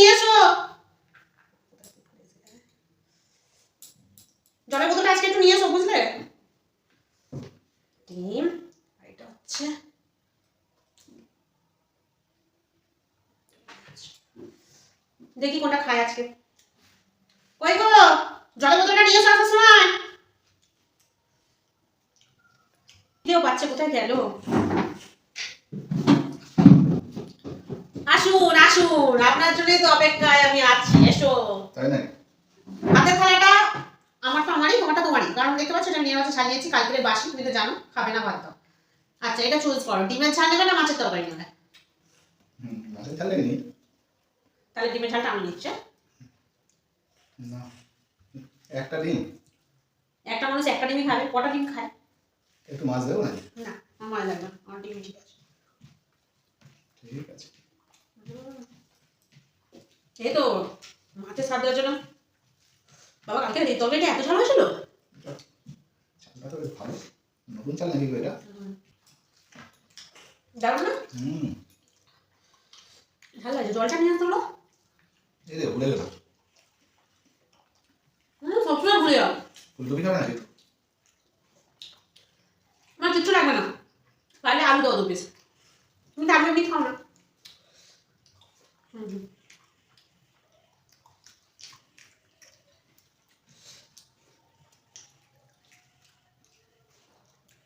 নিয়ে এসো জলের বোতলটা আজকে একটু নিয়ে এসো বুঝলে? ডিম এটা হচ্ছে দেখি কোনটা খায় আজকে। কই গো? জলের বোতলটা নিয়ে এসো আসার সময়? বাচ্চা কোথায় গেল? আসুন আসুন। আপনার জন্যই তো অপেক্ষায় আমি আছি এসো। তাই না হাতের থালাটা আমারটা আমারই তোমারটা তোমারই। কারণ দেখতে পাচ্ছ এটা নিয়ে হচ্ছে ছাড়িয়েছি কালকের বাসি তুমি তো জানো খাবে না ভাত দাও আচ্ছা এটা চুজ করো। ডিমের ঝাল নেবে না মাছের তরকারি নেবে? মাছের ঝাল লাগেনি তাহলে ডিমের ঝালটা আমি নিচ্ছে না। একটা ডিম? একটা মানুষ একটা ডিমই খাবে কটা ডিম খায়? একটু মাছ দেবো না না আমার লাগবে আমার ডিমই ঠিক আছে। ঠিক আছে। এই তো মাছের স্বাদ দেওয়ার জন্য। বাবা কালকে এই তরকারিটা এত ঝাল হয়েছিল? ভালো নতুন চাল নাকি এটা? দারুণ না? হুম। জলটা নিয়ে আসতে হলো এই রে ভুলে গেল। হুম, সবসময় ভুলে যাও। ফুলকপি খাবে নাকি? আমার কিচ্ছু লাগবে না। তাহলে আলু দাও দু পিস তুমি তো আলু এমনি খাও না।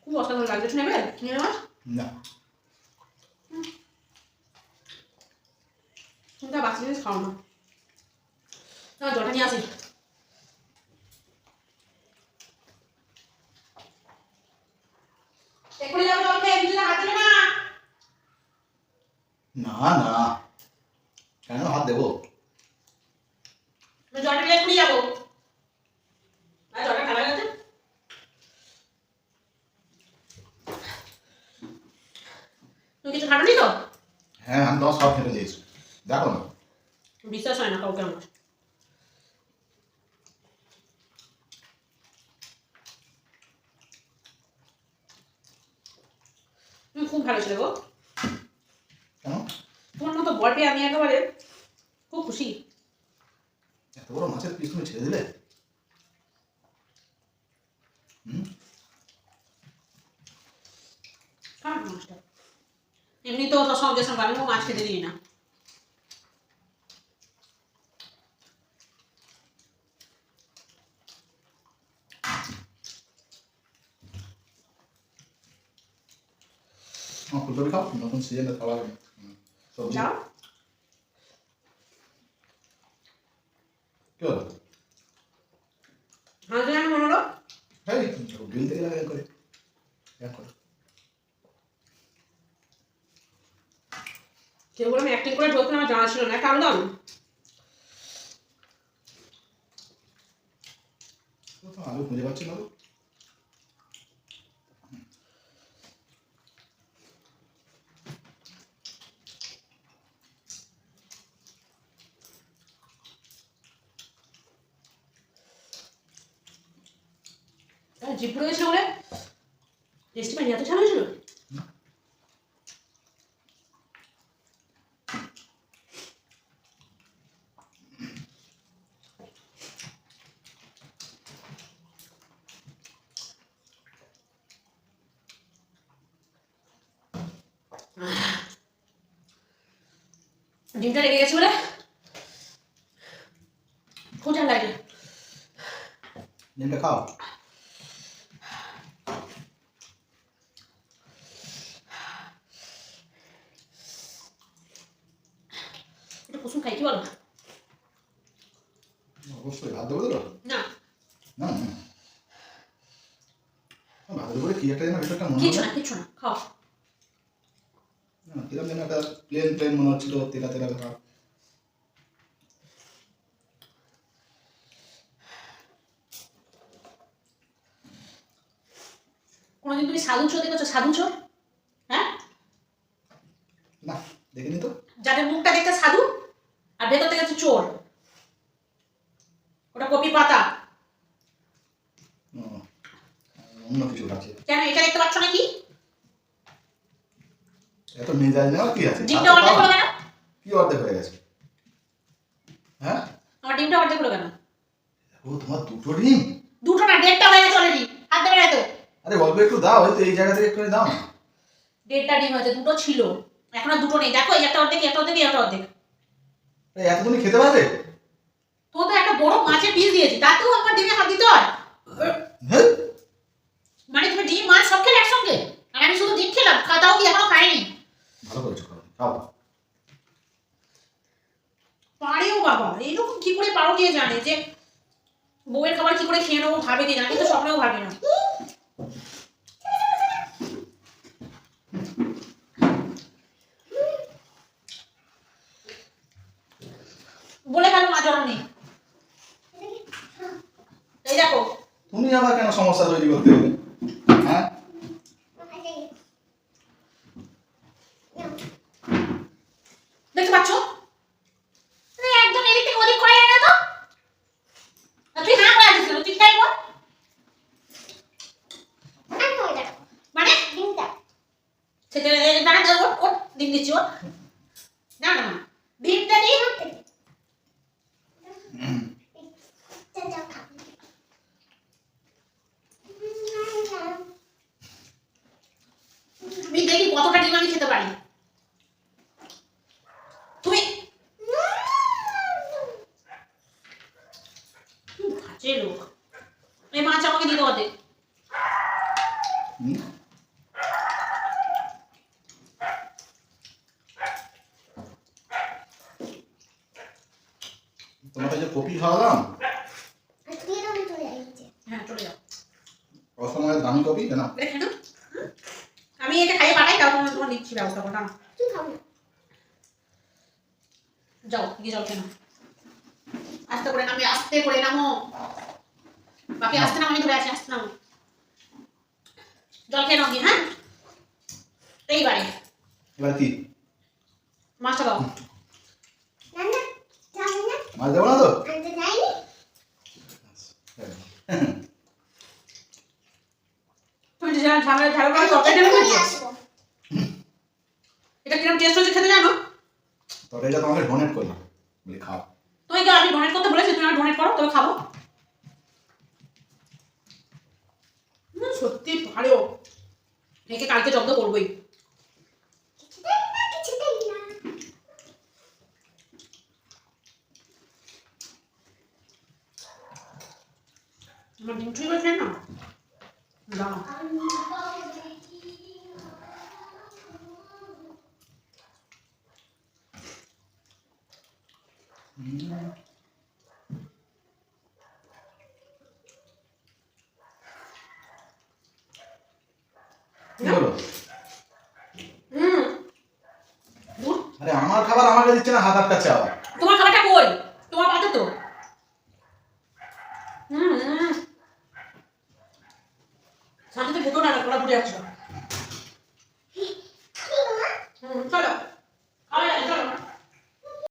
খুব অসাধারণ লাগছে নেবে নিয়ে নেওয়া না তুমি বাচ্চা জিনিস খাও না না জলটা নিয়ে আসি না না না কেন হাত দেবো আমি জলটা নিয়ে এক্ষুনি যাব আর জলটা ঠান্ডা গেছে তুমি কিছু খাটোনি তো? হ্যাঁ আমি তোমার সব ফেলে দিয়েছি। দেখো না। বিশ্বাস হয় না কাউকে আমার। খুব ভালো ছিল গো। তোমার মতো বর আমি একেবারে খুব খুশি। এত বড় মাছের পিস তুমি ছেড়ে দিলে? হুম? এমনি তো সঙ্গে সঙ্গে আমি মাছ খেতে দিই না। ফুলকপি খাও নতুন সিজনে সবজি। কি হলো? হাঁস আমি মনে হলো? হ্যাঁ গিলতে গেলে করে। এক করে। সেগুলো আমি অ্যাক্টিং করে ঢোকলে আমার জানা ছিল না। একটা আলু খুঁজে পাচ্ছি না জিপ গেছিল বলে টেস্টি পানি এত ঝাল হয়েছিল? ডিমটা লেগে গেছে বলে? খুব ঝাল লাগে ডিমটা খাও। এটা কুসুম খাই কি বলো? অবশ্যই ভাত দেবো তো? না। না না কি একটা যেন খাও। কিরম যেন একটা প্লেন প্লেন মনে হচ্ছিল তেলা তেলা ভাব কোনোদিন তুমি সাধু চোর দেখেছ? সাধু চোর? হ্যাঁ? না দেখিনি তো। যাদের মুখটা দেখতে সাধু আর ভেতর থেকে চোর। ওটা কপি পাতা। অন্য কিছু আছে কেন এটা দেখতে পাচ্ছ নাকি? এত মেজাজ নেওয়া কি আছে? ডিমটা অর্ধেক হলো কেন? কি অর্ধেক হয়ে গেছে? হ্যাঁ? আমার ডিমটা অর্ধেক হলো কেন? ও তোমার দুটো ডিম? দুটো না দেড়টা হয়ে গেছে অলরেডি হাত দেবে তো। আরে অল্প একটু দাও হয়তো এই জায়গা থেকে একটু দাও দেড়টা ডিম হয়েছে দুটো ছিল। এখন আর দুটো নেই। দেখো এই একটা অর্ধেক একটা অর্ধেক একটা অর্ধেক। এই এতদিনই খেতে পারবে? তো তো একটা বড় মাছের পিস দিয়েছি তাতেও আমার ডিমে হাত দিতে হয় হ্যাঁ মানে তুমি ডিম মাছ সব খেলে একসঙ্গে আর আমি শুধু ডিম খেলাম খাতাও কি এখনও খাইনি ভালো করেছ খাও খাও পারেও বাবা এইরকম কি করে পারো কে জানে যে খাবার কি করে খেয়ে নেব ভাবে কি আমি তো স্বপ্নেও ভাবি না। তুমি আবার কেন সমস্যা তৈরি করতে হ্যাঁ দেখতে পাচ্ছ আরে একদম এদিক থেকে ওদিক করে না তো আর তুই হ্যাঁ করে আছিস কেন? তুই খাই বল মানে সেটা দাঁড়া দাঁড়া না। ডিমটা দিই আমি দেখি কতটা ডিম আমি খেতে পারি। তুমি মাছ আমাকে দিতে হবে হুম? তোমাকে যে কপি খাওয়ালাম হ্যাঁ অসময়ের দামি কপি কেন? আমি একে খাইয়ে পাঠাই তাও তোমার তোমার নিচ্ছি ব্যবস্থা করো না যাও গিয়ে জল কেন? আস্তে করে নামে আস্তে করে নামো। বাপি আস্তে নামো আমি ধরে আছি আস্তে নামো। জল খেয়ে নাও গিয়ে হ্যাঁ? এইবারে। এবার কি? মাছটা দাও। মাছ দেবো না তো? এটা কীরকম টেস্ট হচ্ছে খেতে জানো? তবে এটা তোমাকে ডোনেট করলাম। বলি খাও। তুমি কি আমি ডোনেট করতে বলেছি? তুমি ডোনেট করো তবে খাব। সত্যি ভালো একে কালকে জব্দ করবোই আমার ডিম চুই করে না দাও হুম আরে আমার খাবার আমাকে দিচ্ছে না হাত আটকাচ্ছে আবার। তোমার খাবারটা কই? তোমার পাতে তো। হুম সামনে খেতো না কড়া পুড়ে আছো চলো। খাওয়া চলো।